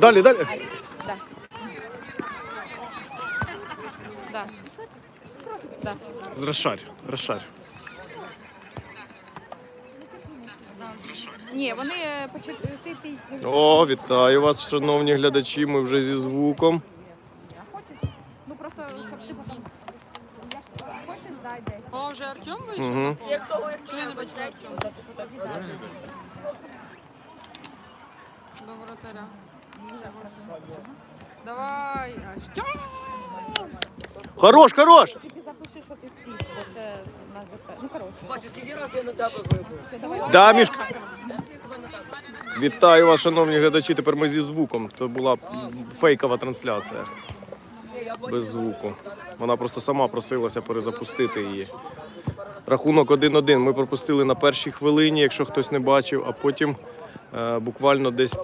Далі, далі. Да. Да. Да. Розшарь, розшарь. Ні, вони е, почали. Ти, ти, ти. О, вітаю вас, шановні глядачі. Ми вже зі звуком. А хочеш? Ну просто щоб ти потім. Хочеш, дай десь. О, вже Артем вийшов? Мгм. на поле? Чого я не бачила Артема? До воротаря. Давай. А що? Хорош, хорош! Тільки запиши, що ти стій, бо це на ЗП. Ну коротше. Бачиш, скільки разів я на тебе випив? Все, давай. Да, Мішка. Вітаю вас, шановні глядачі. Тепер ми зі звуком. Це була фейкова трансляція без звуку. Вона просто сама просилася перезапустити її. Рахунок 1-1. Ми пропустили на першій хвилині, якщо хтось не бачив, а потім е, буквально десь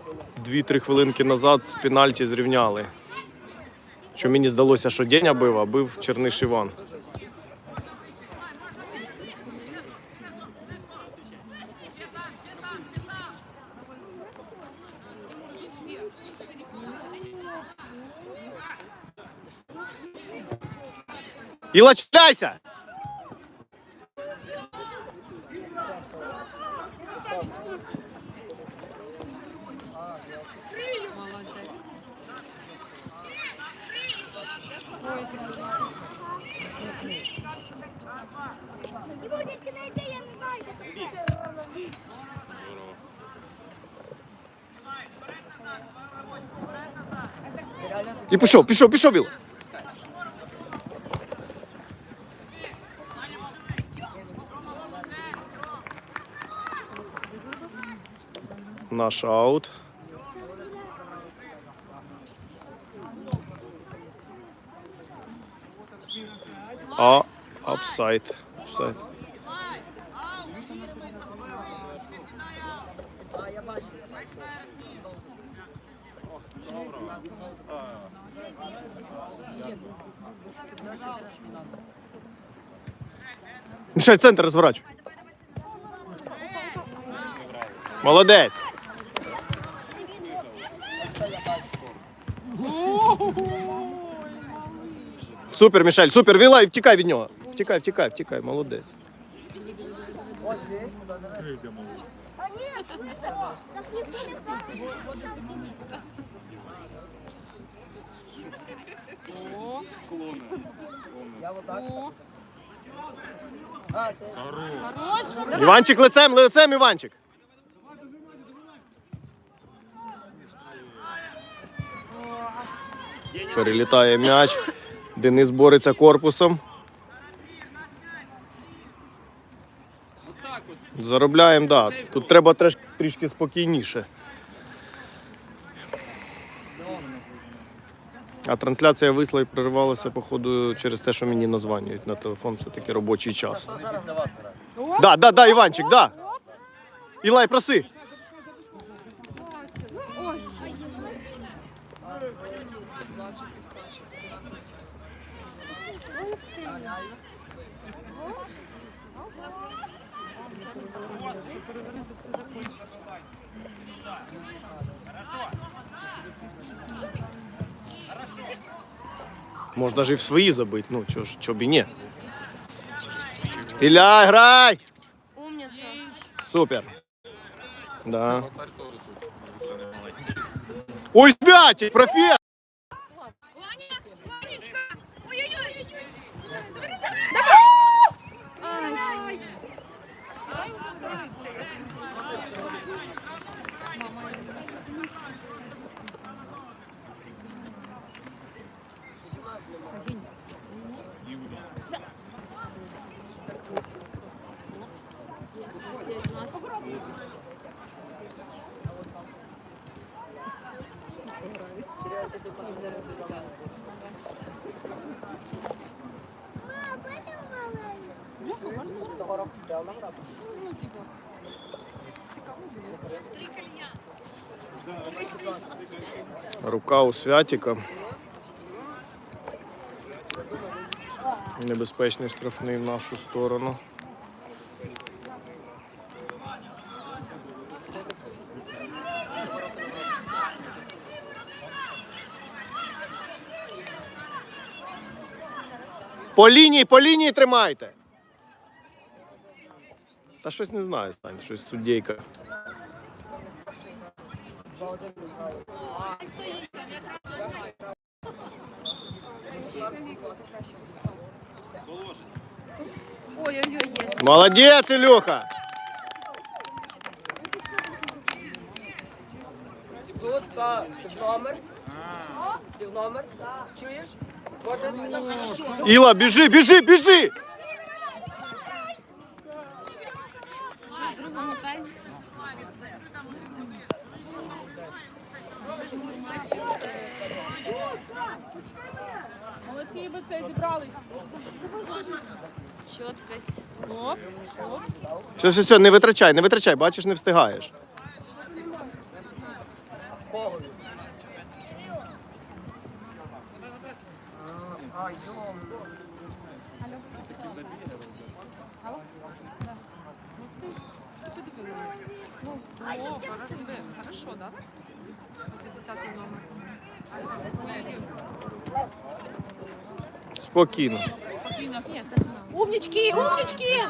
2-3 хвилинки назад з пенальті зрівняли. Що мені здалося, що Деня бив, а бив Черниш Іван. Іла, чіпляйся! І пішов, пішов, пішов, Біл. Наш аут. А, офсайд. Офсайд. Мішай, центр розворачуй. Молодець. Супер, Мішель, супер, вілай, втікай від нього. Втікай, втікай, втікай, молодець. Я отак. о. Іванчик лицем, лицем, Іванчик. Перелітає м'яч. Денис бореться корпусом. Заробляємо, да. Тут треба трішки спокійніше. А трансляція висла і переривалася, походу, через те, що мені названюють на телефон, все-таки робочий час. Да, да, да, Іванчик, да. Ілай, проси. Ой. Можна ж і в свої забити, ну чого ж, чого б і ні. Ілля, грай! Умниця. Супер. Да. Вратарь теж тут. Вже не маленький. Ой, спятик, профет! Рука у Святіка. Небезпечний штрафний в нашу сторону. По лінії, по лінії тримайте. Та щось не знаю, Сань, щось суддійка. Стоїть там, якраз є. Молодець, Ілюха! Тут та в номер. Ти в номер? Чуєш? Кожен Іла, біжи, біжи, біжи! В другому таймі. Молодці, ви це зібрались. Чіткость. Оп, оп. Все, все, все, не витрачай, не витрачай, бачиш, не встигаєш. Хорошо, да? Спокійно. Спокійно. Ні, це. Умнички, умнички!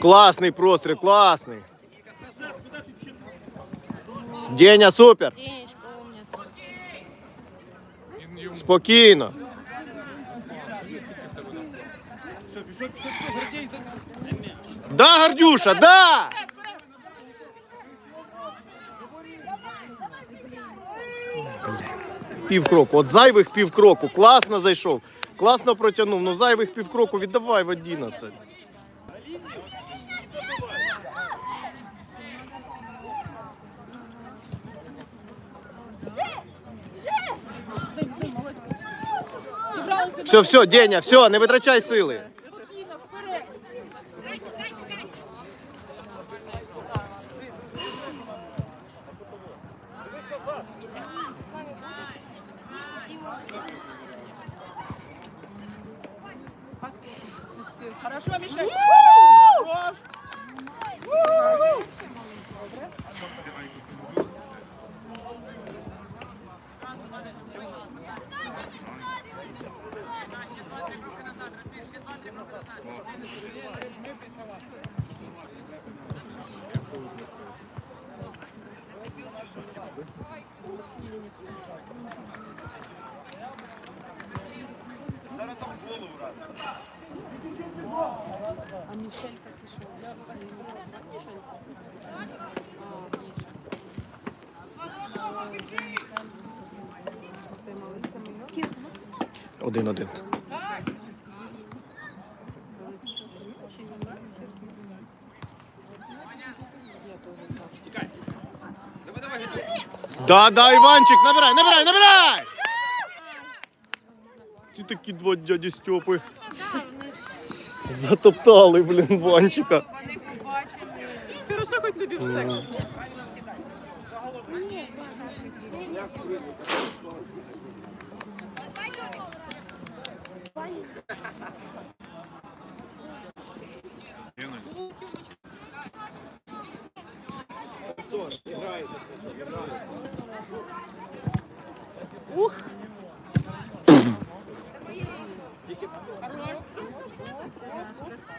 Класний простріл, класний. Деня, супер. Спокійно. Да, Гордюша, да! Півкроку. От зайвих півкроку. Класно зайшов. Класно протягнув. Ну зайвих півкроку віддавай в 11. Стим, стим, молодці. Зібралися. Все, все, Деня, все, не витрачай сили. Хорошо, Мишель. Хорош. А Мішелька це що? Мішелька. А, Міша. Це малий, це? Один-один. Да, да, Іванчик, набирай, набирай, набирай! Ці такі два дяді Стьопи. Затоптали, блін, Ванчика. Вони побачили. Хорошо, хоч не бівштек. Молодець.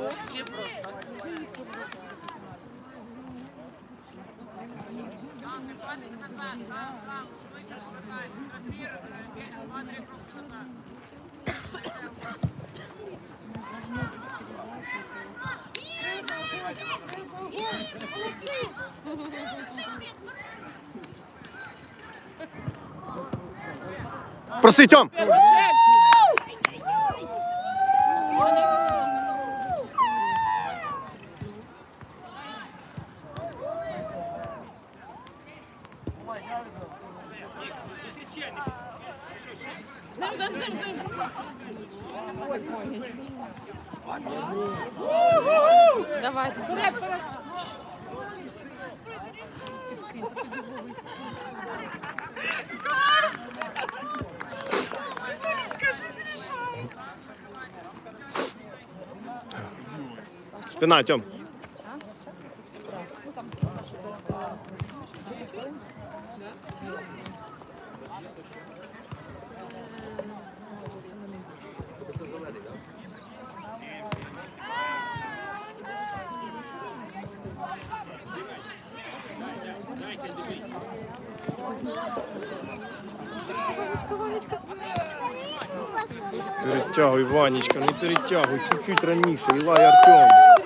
Вообще просто. Проси, Тьом! Давай. Вперед, вперед. Спина, Тьом. Перетягуй, Ванечка, не перетягуй, чуть-чуть раніше. Ілай Артем.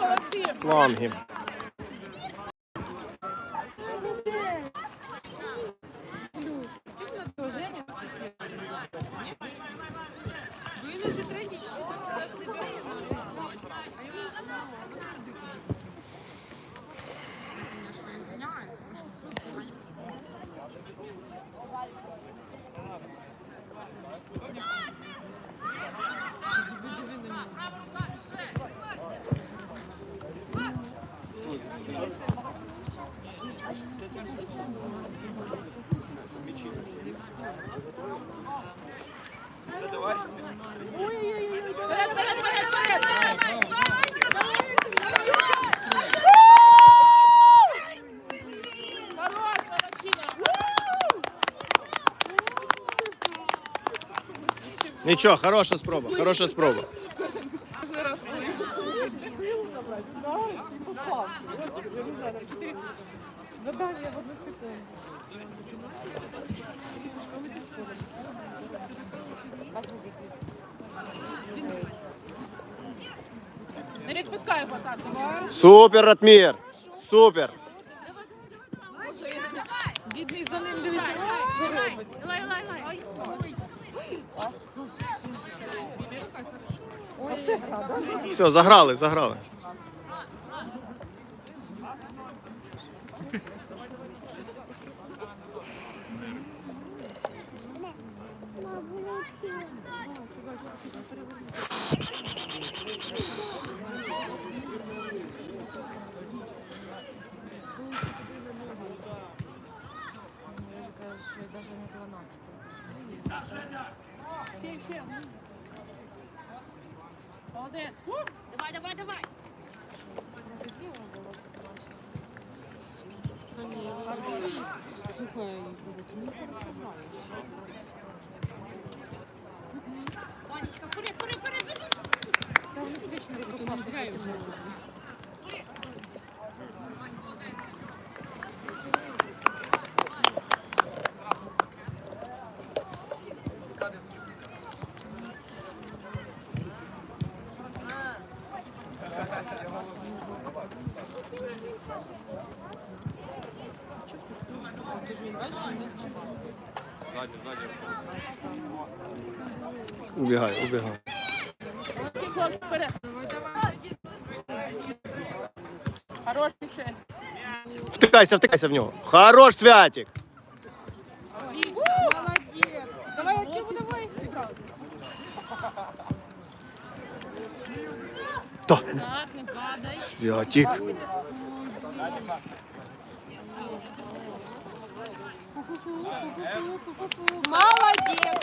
Islam him. Нічого, хороша спроба, хороша спроба. Кожен раз Задание в одну секунду. Не відпускай його так, давай. Супер, Ратмір! Супер! Все, заграли, заграли. Ще, ще. Молодець. Давай, давай, давай. Ванечка, вперед, вперед, вперед, біжи, Ти Убігай, убігай. Молодці, хлопці, вперед. Хорош, Мішель. Втикайся, втикайся в нього. Хорош, Святик! Отлично. Молодець. Давай, Артему, давай. Та, Так, не падай. Святик. Молодець.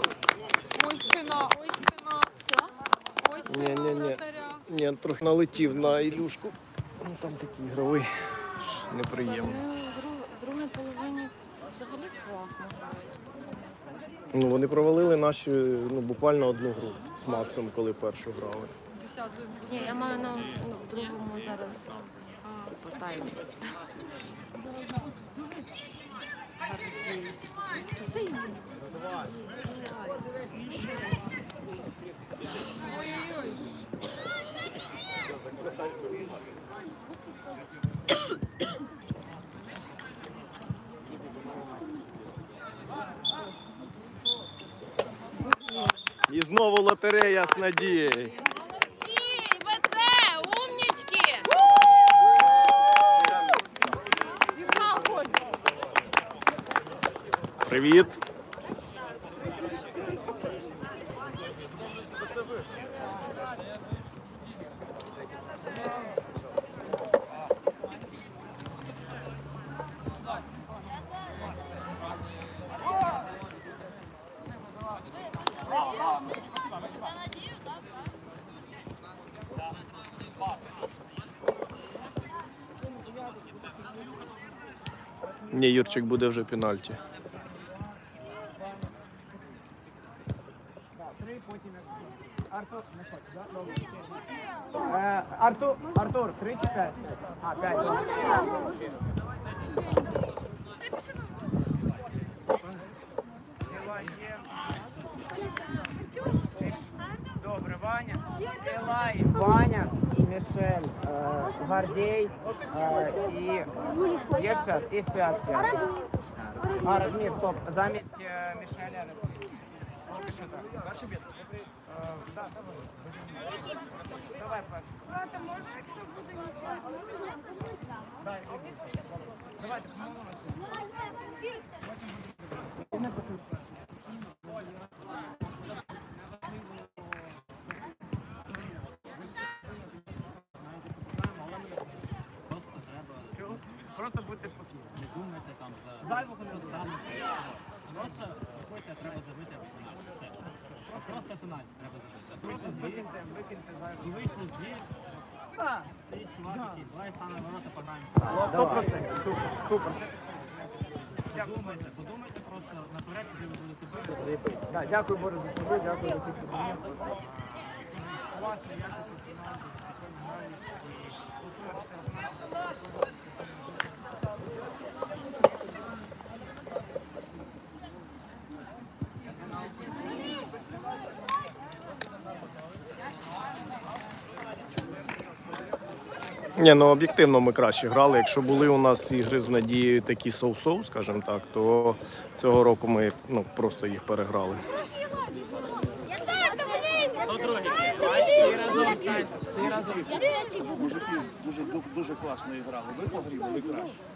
Ой, спина, ой, спина. Все. Ой, спина Не-не-не. вратаря. Ні, трохи налетів на Ілюшку. Ну там такий ігровий. аж Неприємно. Ну, другій половині взагалі класно грають. Ну вони провалили наші ну, буквально одну гру з Максом, коли першу грали. Ні, я маю на ну, другому зараз типу тайм. І знову лотерея з надією. Привіт. Ні, Юрчик буде вже пенальті. Е, Артур, Артур, три чи п'ять? А, п'ять. Добре, Ваня. Елай, Ваня, Мішель, е, Гордій е, і є ще і свят. свят. А, Радмір, стоп. Замість е, Мішеля Радмір. Поки що так. Перший бід? Е, да, давай. Давай, перший. Давайте, помолимося. Чого? Просто будьте спокійні. Не думайте там за Зайвого не стану. Просто приходьте, треба забити пенальті. Все. Просто пенальті треба забити. Просто викиньте І вийшли з дві, стоїть чувак, який давай стане ворота пограємо. Сто процентів. Супер, супер. Подумайте, подумайте просто наперед, куди ви будете бити. Да, дякую, Борис, за тобі, дякую за. Класно, якісно пенальті, Ні, ну об'єктивно ми краще грали. Якщо були у нас ігри з надією такі соу-соу, скажімо так, то цього року ми ну, просто їх переграли. Мужики дуже класно грали. Ви погріли.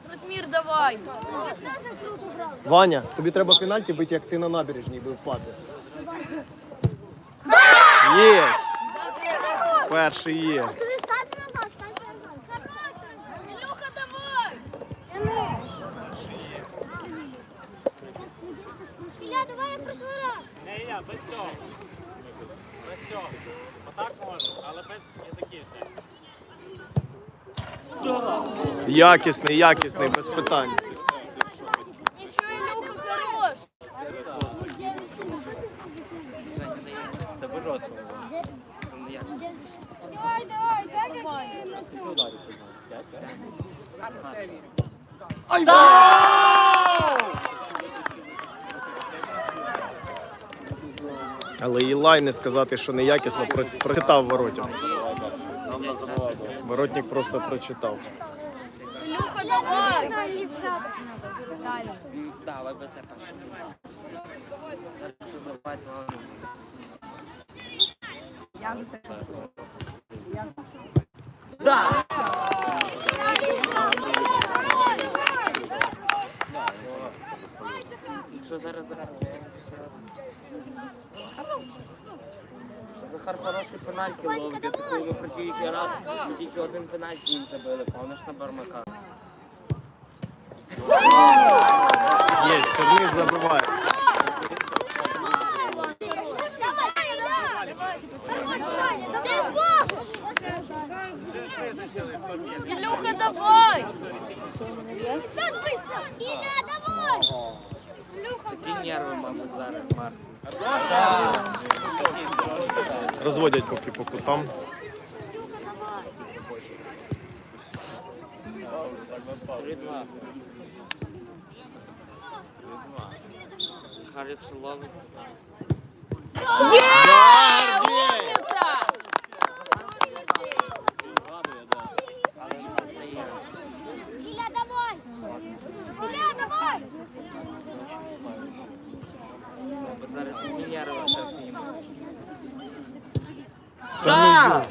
Ратмір, давай! Ваня, тобі треба пенальті бити, як ти на набережній би впати. Єс! Перший є. Ілюха, давай! Ілля, давай як прошлий раз. Не я, без цього. Без цього. Отак можна, але без язиків все. Якісний, якісний, без питань. Давай, давай, дай цьому. Але Ілай не сказати, що неякісно про- прочитав воротя. Воротник просто прочитав. Ілюха, давай! Далі. Давай, би це перше. Я за те. Да! Якщо зараз Захар Захар хороший пенальті ловить, я коли ми проти їх я раз, ми тільки один пенальті їм забили, пам'ятаєш на Бармака. Є, Чернів забиває. Ти зможеш! Ілюха, давай! Все быстро! Іля, давай! Ілюха, Такі нерви, мабуть, зараз в Марсі. Розводять поки по кутам. Ілюха, давай! 3-2. Харик Шилов. Є! Умниця! Ілля,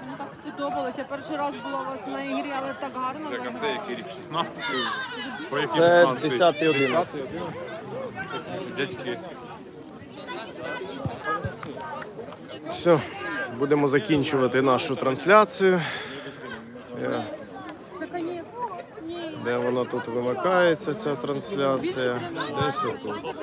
Мені так сподобалося. Перший раз була у вас на ігрі, але так гарно. Виглядало. це який рік? 16? Про який Це 16? 10 й 11. Дядьки. Все, будемо закінчувати нашу трансляцію. Е, Де вона тут вимикається, ця трансляція? Десь отут.